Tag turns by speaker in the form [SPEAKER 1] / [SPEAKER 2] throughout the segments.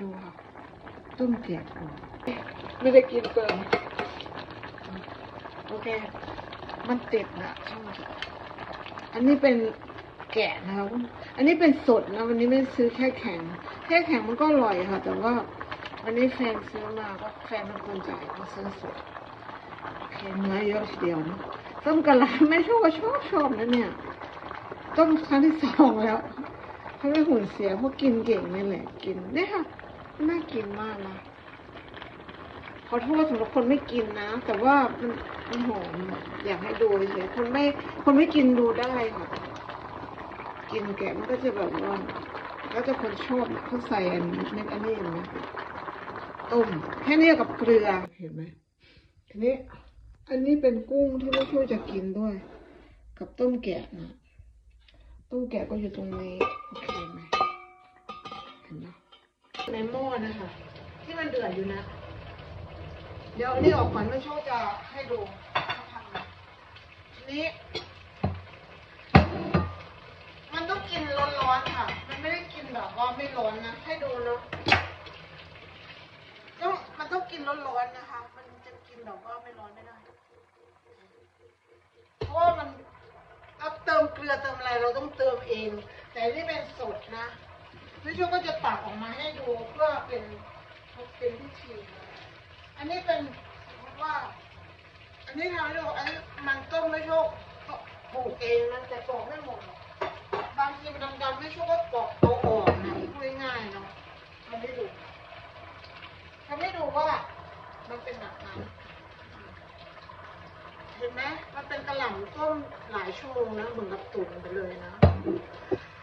[SPEAKER 1] ดูค่ะต้มแกะก่อนไม่ได้กินเติมโอเค มันติดนะช่างมันเถอะอันนี้เป็นแกะนะคะอันนี้เป็นสดนะ วันนี้ไม่ได้ซื้อแค่แข็ง แค่แข็งมันก็อร่อยค่ะ แต่ว่าวันนี้แฟนซื้อมาก็แฟนเป็นคนจ่ายก็ซื้อสดโอเคเนื้อเยอะทีเดียวนะต้มกะลาไม่ชอบก็ชอบชอบนะเนี่ยต้มครั้งที่สองแล้วเขาไม่หุ่นเสียเพราะกินเก่งนี่แหละกินเนี่ยค่ะ น่ากินมากนะขอโทษสำหรับคนไม่กินนะ แต่ว่ามันมันหอมอยากให้ดูเฉยคนไม่ คนไม่กินดูได้ค่ะ กินแกะมันก็จะแบบว่าแล้วแต่คนชอบเขาใส่อันเม็ดอันนี้เห็นไหมต้มแค่นี้กับเกลือเห็นไหมทีนี้ อันนี้เป็นกุ้งที่ไม่ช่วยจะกินด้วย กับต้มแกะนะตู้แกะก็อยู่ตรงนี้โอเคไหมเห็นไหม ในหม้อนะคะ ที่มันเดือดอยู่นะ เดี๋ยวอันนี้ออกก่อนไม่โชคจะให้ดูทีนี้ มันต้องกินร้อนๆค่ะ มันไม่ได้กินแบบว่าไม่ร้อนนะ ให้ดูแล้วต้องมันต้องกินร้อนๆนะคะ มันจะกินแบบว่าไม่ร้อนไม่ได้ เพราะว่ามันเอาเติมเกลือเติมอะไรเราต้องเติมเอง แต่นี่เป็นสดนะ พี่ชูก็จะตักออกมาให้ดูเพื่อเป็นเป็นพิธีอันนี้เป็นสมมติว่า อันนี้ทำให้ดูอันนี้มันต้มไม่โชคปลูกเองนะแต่ปอกไม่หมดบางทีมันดำๆไม่โชคก็ปอกเอาออกนะพูดง่ายๆเนาะทำให้ดูทำให้ดูว่ามันเป็นแบบนั้นเห็นไหมมันเป็นกระหล่ำต้มหลายชั่วโมงนะเหมือนกับตุ๋นไปเลยนะ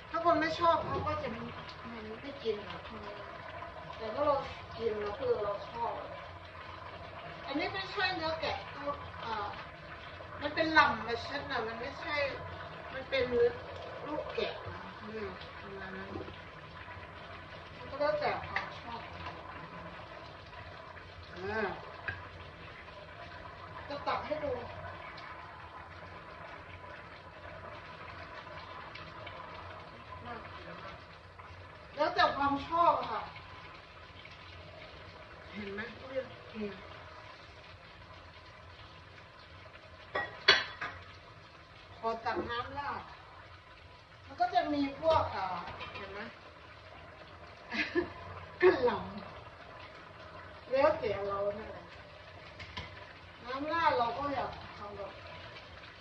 [SPEAKER 1] ถ้าคนไม่ชอบเขาก็จะม่ไม่ กินนะแต่ถ้าเรากินเราคือเราชอบ อันนี้ไม่ใช่เนื้อแกะก็อ่ามันเป็นลำมาชัดนะมันไม่ใช่ มันเป็นลูกแกะนะอืมประมาณนั้นมันก็แล้วแต่ความชอบอ่าจะตักให้ดู แล้วแต่ ความชอบอะค่ะ เห็นไหมเรียกเนี่ยพอตักน้ำราดมันก็จะมีพวกอ่าเห็นไหมกระหล่ำแล้วแต่เราเนี่ยแหละน้ำราดเราก็อยากทำแบบ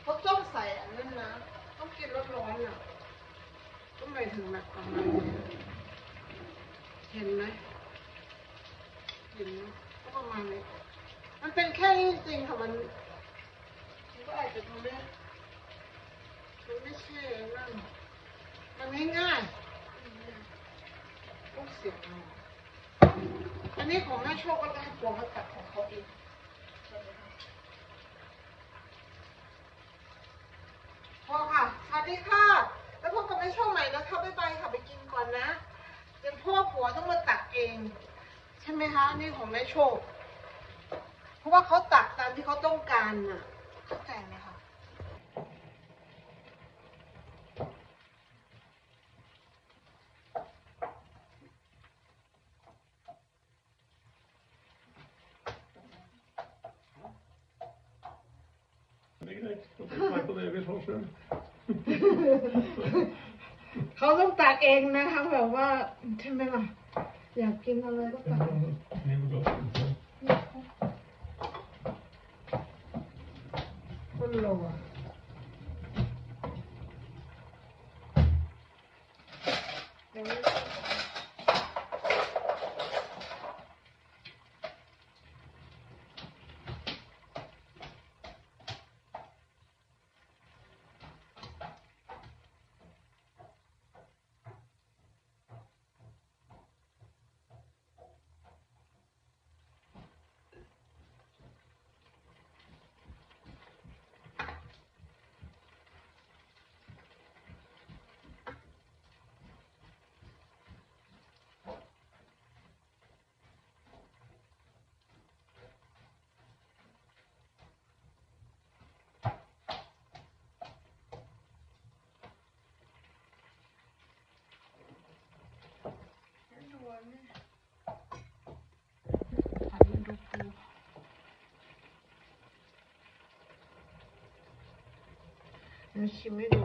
[SPEAKER 1] เขาต้องใส่อันนั้นนะต้องกินร้อนๆน่ะก็ไม่ถึงแบบประมาณนี้ เห็นไหมเห็นไหมก็ประมาณนี้ มันเป็นแค่นี้จริงค่ะมันมันก็อาจจะทำได้มันไม่ใช่นั่นมันง่ายๆลูกเสียงอาอันนี้ของแม่โชคก็ได้ตัวเขาตัดของเขาเองพอค่ะ สวัสดีค่ะ แล้วพบกับแม่โชคใหม่นะคะบ๊ายบายค่ะ ไปกินก่อนนะ เป็นพ่อผัวต้องมาตักเอง ใช่ไหมคะนี่ของแม่โชค เพราะว่าเขาตักตามที่เขาต้องการน่ะเข้าใจไหมคะ
[SPEAKER 2] Det är grejt. Jag får smaka det vi får sen.
[SPEAKER 1] เขาต้องตักเองนะคะแบบว่าใช่ไหมล่ะ อยากกินอะไรก็ตักคนโลอะเดี๋ยว มาชิมให้ดู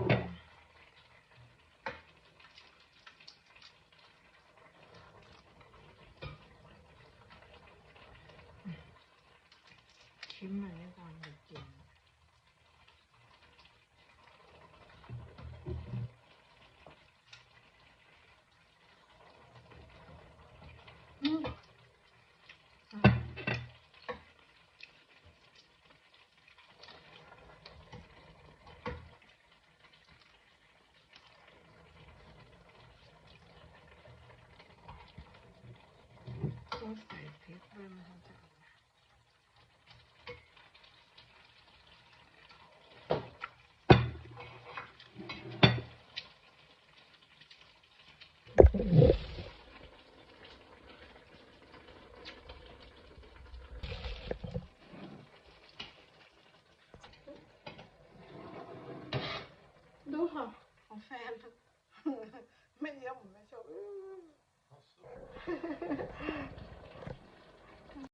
[SPEAKER 1] ชิมหน่อยก่อนเดี๋ยวกินอืมอะ ต้องใส่พริกด้วยมันถึงจะ